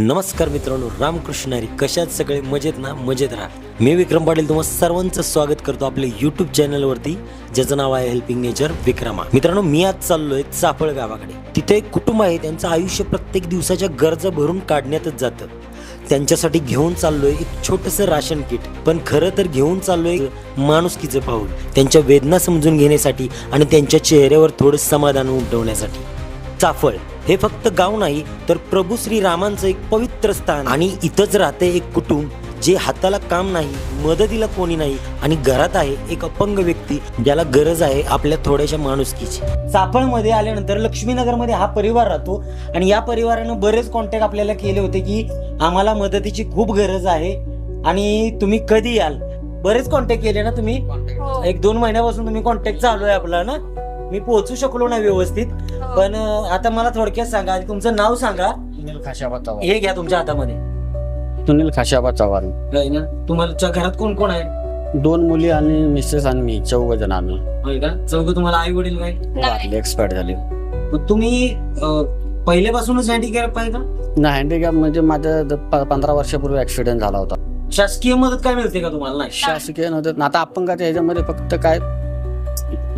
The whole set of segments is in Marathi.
नमस्कार मित्रांनो रामकृष्ण हरी. कशात सगळे मजेत ना? मजेत राहा. मी विक्रम पाटील तुम्हाला सर्वांचं स्वागत करतो आपल्या यूट्यूब चॅनलवरती ज्याचं नाव आहे हेल्पिंग नेचर विक्रमा. मित्रांनो मी आज चाललोय चाफळ गावाकडे. तिथे एक कुटुंब आहे त्यांचं आयुष्य प्रत्येक दिवसाच्या गरजा भरून काढण्यातच जातं. त्यांच्यासाठी घेऊन चाललोय एक छोटंसं राशन किट. पण खरं तर घेऊन चाललोय माणुसकीचं पाऊल. त्यांच्या वेदना समजून घेण्यासाठी आणि त्यांच्या चेहऱ्यावर थोडं समाधान उमटवण्यासाठी. चाफळ हे फक्त गाव नाही तर प्रभू श्री रामांचं एक पवित्र स्थान. आणि इथंच राहते एक कुटुंब जे हाताला काम नाही मदतीला कोणी नाही आणि घरात आहे एक अपंग व्यक्ती ज्याला गरज आहे आपल्या थोड्याशा माणुसकीची. चाफळमध्ये आल्यानंतर लक्ष्मीनगरमध्ये हा परिवार राहतो आणि या परिवारानं बरेच कॉन्टॅक्ट आपल्याला केले होते की आम्हाला मदतीची खूप गरज आहे आणि तुम्ही कधी याल? बरेच कॉन्टॅक्ट केले ना तुम्ही. एक दोन महिन्यापासून तुम्ही कॉन्टॅक्ट चालू आहे आपला ना? मी पोहोचू शकलो नाही व्यवस्थित. पण अं, आता मला थोडक्यात सांगा आधी तुमचं नाव सांगा. सुनील खाशाबा चव्हाण. हे घ्या तुमच्या हातामध्ये. सुनील खाशाबा चव्हाण. होय ना? तुमच्या घरात कोण कोण आहे? दोन मुली आणि मिसेस आणि मी चौघ जण आम्ही. होय का? चौघ तुम्हाला आई वडील काय नाही. एक्सपायर झाले. मग तुम्ही अं, पहिल्यापासूनच हँडिकॅप आहे का? ना हँडिकॅप म्हणजे माझ्या द- प- पंधरा वर्षापूर्वी ऍक्सिडेंट झाला होता. शासकीय मदत काय मिळते का तुम्हाला? नाही शासकीय नव्हतं आता अपंगाच्या ह्याच्यामध्ये फक्त काय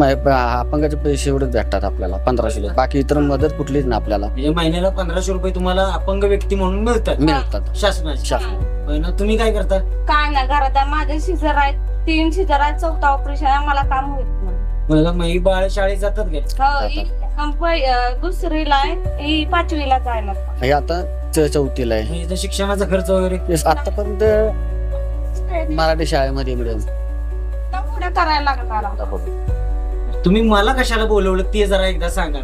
अपंगाचे पैसे एवढेच भेटतात आपल्याला पंधराशे रुपये. बाकी इतर मदत कुठलीच नाही आपल्याला. म्हणजे महिन्याला पंधराशे रुपये तुम्हाला अपंग व्यक्ती म्हणून मिळतात. मिळतात. शासनाचे. शासन. होय ना तुम्ही काय करता? काय नाही घरात आहे. माझे शिजर आहेत तीन शिजर आहेत चौथा ऑपरेशन आहे मला काम होत नाही. मला मग ही बाळ शाळेत जातात हो, ही अं, दुसरीला आहे ही पाचवीला जायला हे आता च- चौथीला आहे. म्हणजे इथं शिक्षणाचा खर्च वगैरे. हे आतापर्यंत मराठी शाळेमध्ये मिळेल. पुढे करायला लागणार. तुम्ही मला कशाला बोलवलं? ते जरा एकदा सांगा.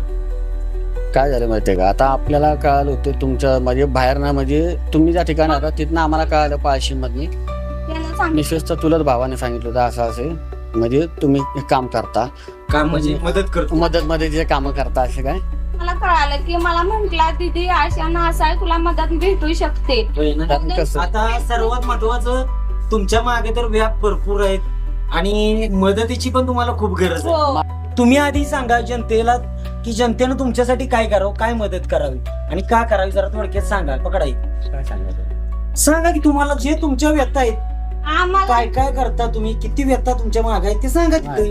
काय झालं माहितीये का? आता आपल्याला कळालं होतं तुमच्या म्हणजे बाहेर ना म्हणजे तुम्ही ज्या ठिकाणी आता तिथनं आम्हाला कळालं मधनी त्यानं सांगितलं. मिसेसचा चुलत भावाने सांगितलं होतं असं असे. म्हणजे तुम्ही हे काम करता. काम म्हणजे मदत करतो. मदत मध्ये जे काम करता असे काय? मला कळालं की मला म्हंटला दीदी अशा ना असं आहे तुला मदत भेटू शकते. होय ना. कारण कसं? आता सर्वात महत्वाचं तुमच्या मागे तर व्याप भरपूर आहेत. आणि मदतीची पण तुम्हाला खूप गरज आहे. हो. तुम्ही आधी सांगा जनतेला की जनतेनं तुमच्यासाठी काय करावं काय मदत करावी? आणि का करावी जरा थोडक्यात सांगा पकडाई. काय सांगायचं सांगा की तुम्हाला जे तुमच्या व्यथा आहेत आम्हाला काय काय करता तुम्ही? किती व्यथा तुमच्या मागे आहेत ते सांगा तिथे.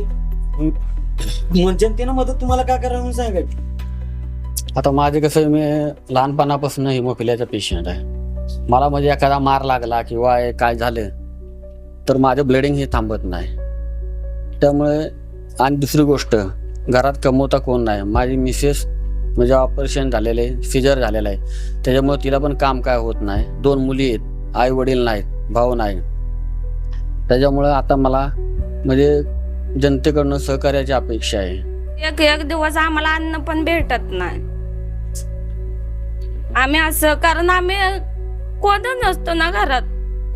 मग जनतेनं मदत तुम्हाला काय करावं म्हणून सांगा की. आता माझे कसं मी लहानपणापासून हिमोफिलियाचा पेशंट आहे. मला म्हणजे एखादा मार लागला किंवा हे काय झालं तर माझं ब्लडिंग हे थांबत नाही. त्यामुळे आणि दुसरी गोष्ट घरात कमवता कोण नाही? माझी मिसेस म्हणजे ऑपरेशन झालेलं आहे सिजर झालेलं आहे. त्याच्यामुळे तिला पण काम काय होत नाही. दोन मुली आहेत आई वडील नाहीत भाऊ नाही. त्याच्यामुळे आता मला म्हणजे जनतेकडनं सहकार्याची अपेक्षा आहे. एक एक दिवस आम्हाला अन्न पण भेटत नाही. आम्ही असं कारण आम्ही कोण नसतो ना घरात.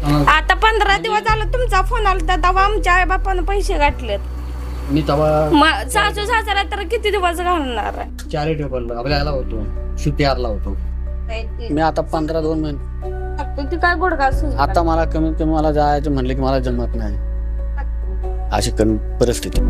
आता पंधरा दिवस झालं तुमचा फोन आला तर तेव्हा आमच्या आई बापानं पैसे गाठलेत मी तेव्हा सासू सासरा तर किती दिवस घालणार आहे? चॅरिटेबल आपल्याला होतो सीपीआर ला होतो. मी आता पंधरा दोन महिने ती काय गुडघा सुजला. आता मला कमीत कमी मला जायचं म्हणलं की मला जमत नाही. अशी कमी परिस्थिती.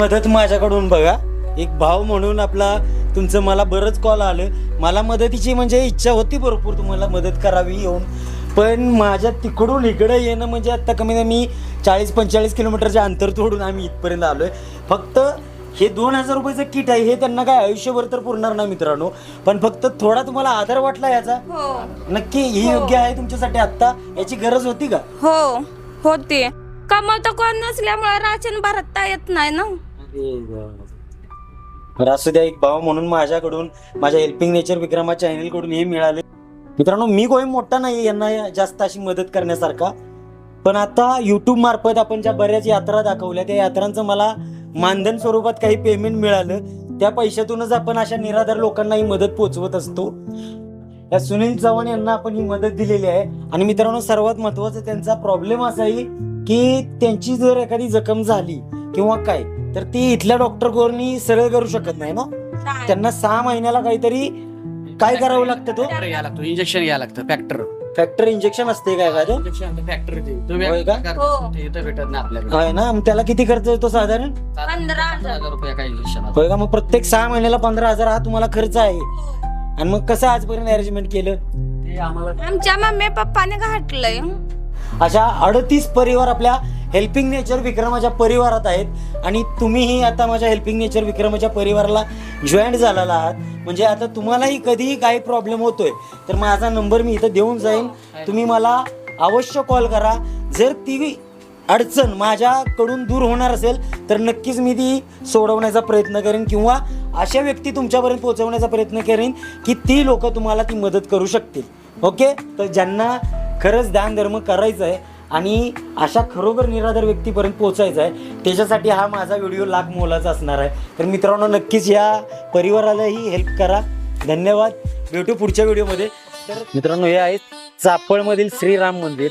मदत माझ्याकडून बघा. एक भाव म्हणून आपला तुमचं मला बरंच कॉल आलं. मला मदतीची म्हणजे इच्छा होती भरपूर तुम्हाला मदत करावी येऊन. पण माझ्या तिकडून इकडं येणं म्हणजे आता कमी कमी चाळीस पंचेचाळीस किलोमीटरच्या अंतर तोडून आम्ही इथपर्यंत आलोय. फक्त हे दोन हजार रुपयाचं किट आहे हे त्यांना काय आयुष्यभर तर पुरणार नाही मित्रांनो. पण फक्त थोडा तुम्हाला आधार वाटला याचा? हो. नक्की ही योग्य आहे तुमच्यासाठी आत्ता? याची गरज होती का? हो होते. कमवता कोण नसल्यामुळे राशन भरता येत नाही ना? बरं असू द्या एक भाव म्हणून माझ्याकडून माझ्या हेल्पिंग नेचर विक्रमा चॅनलकडून हे मिळाले. मित्रांनो मी कोणी मोठा नाही यांना जास्त अशी मदत करण्यासारखा. पण आता युट्यूब मार्फत आपण ज्या बऱ्याच यात्रा दाखवल्या त्या यात्रांचं मला मानधन स्वरूपात काही पेमेंट मिळालं. त्या पैशातूनच आपण अशा निराधार लोकांना ही मदत पोहोचवत असतो. या सुनील चव्हाण यांना आपण ही मदत दिलेली आहे. आणि मित्रांनो सर्वात महत्वाचं त्यांचा प्रॉब्लेम असा आहे की त्यांची जर एखादी जखम झाली किंवा काय तर ती इथल्या डॉक्टर कोणी सरळ करू शकत नाही ना? त्यांना सहा महिन्याला काहीतरी काय करावं लागतं तो? घ्यायला लागतो इंजेक्शन घ्यायला लागतं फॅक्टर फॅक्टर इंजेक्शन असते काय का ते? इंजेक्शन फॅक्टर होय का? हो. इथं भेटत नाही आपल्याकडे. होय ना? मग त्याला किती खर्च येतो साधारण? पंधरा हजार. हजार रुपये काय इंजेक्शन होय का? मग प्रत्येक सहा महिन्याला पंधरा हजार हा तुम्हाला खर्च आहे. आणि मग कसं आजपर्यंत अरेंजमेंट केलं? ते आम्हाला आमच्या मम्मी पप्पाने घातलंय. अशा अडतीस परिवार आपल्या हेल्पिंग नेचर विक्रमाच्या परिवारात आहेत. आणि तुम्हीही आता माझ्या हेल्पिंग नेचर विक्रमाच्या परिवाराला जॉईन झालेला आहात. म्हणजे आता तुम्हालाही कधीही काही प्रॉब्लेम होतोय. तर माझा नंबर मी इथं देऊन जाईन. तुम्ही मला अवश्य कॉल करा. जर ती अडचण माझ्याकडून दूर होणार असेल तर नक्कीच मी ती सोडवण्याचा प्रयत्न करेन किंवा अशा व्यक्ती तुमच्यापर्यंत पोहोचवण्याचा प्रयत्न करेन की ती लोक तुम्हाला ती मदत करू शकतील. ओके तर ज्यांना खरंच दान धर्म करायचं आहे आणि अशा खरोखर निराधार व्यक्तीपर्यंत पोहोचायचं आहे. त्याच्यासाठी हा माझा व्हिडिओ लाख मोलाचा असणार आहे. तर मित्रांनो नक्कीच या परिवारालाही हेल्प करा. धन्यवाद. भेटू पुढच्या व्हिडिओमध्ये. तर मित्रांनो हे आहे चापळमधील श्रीराम मंदिर.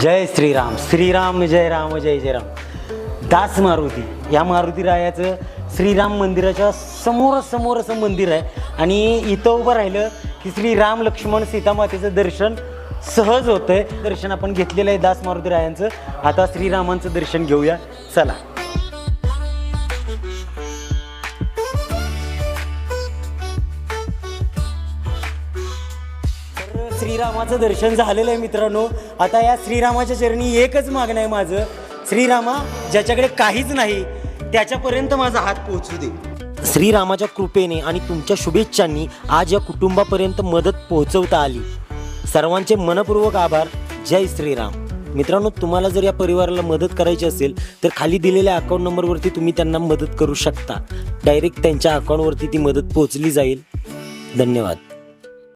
जय श्रीराम. श्रीराम जय राम जय जय राम दास मारुती. या मारुती रायाचं श्रीराम मंदिराच्या समोरासमोर असं मंदिर आहे. आणि इथं उभं राहिलं की श्रीराम लक्ष्मण सीतामातेचं दर्शन सहज होतंय. दर्शन आपण घेतलेलं आहे दास मारुती रायांचं. आता श्रीरामांचं दर्शन घेऊया. चला. तर श्रीरामाचं दर्शन झालेलं आहे मित्रांनो. आता या श्रीरामाच्या चरणी एकच मागणं आहे माझं. श्रीरामा ज्याच्याकडे काहीच नाही त्याच्यापर्यंत माझा हात पोहोचू दे. श्रीरामाच्या कृपेने आणि तुमच्या शुभेच्छांनी आज या कुटुंबापर्यंत मदत पोहोचवता आली. सर्वांचे मनपूर्वक आभार. जय श्रीराम. मित्रांनो तुम्हाला जर या परिवाराला मदत करायची असेल तर खाली दिलेल्या अकाउंट नंबरवरती तुम्ही त्यांना मदत करू शकता. डायरेक्ट त्यांच्या अकाउंटवरती ती मदत पोहोचली जाईल. धन्यवाद.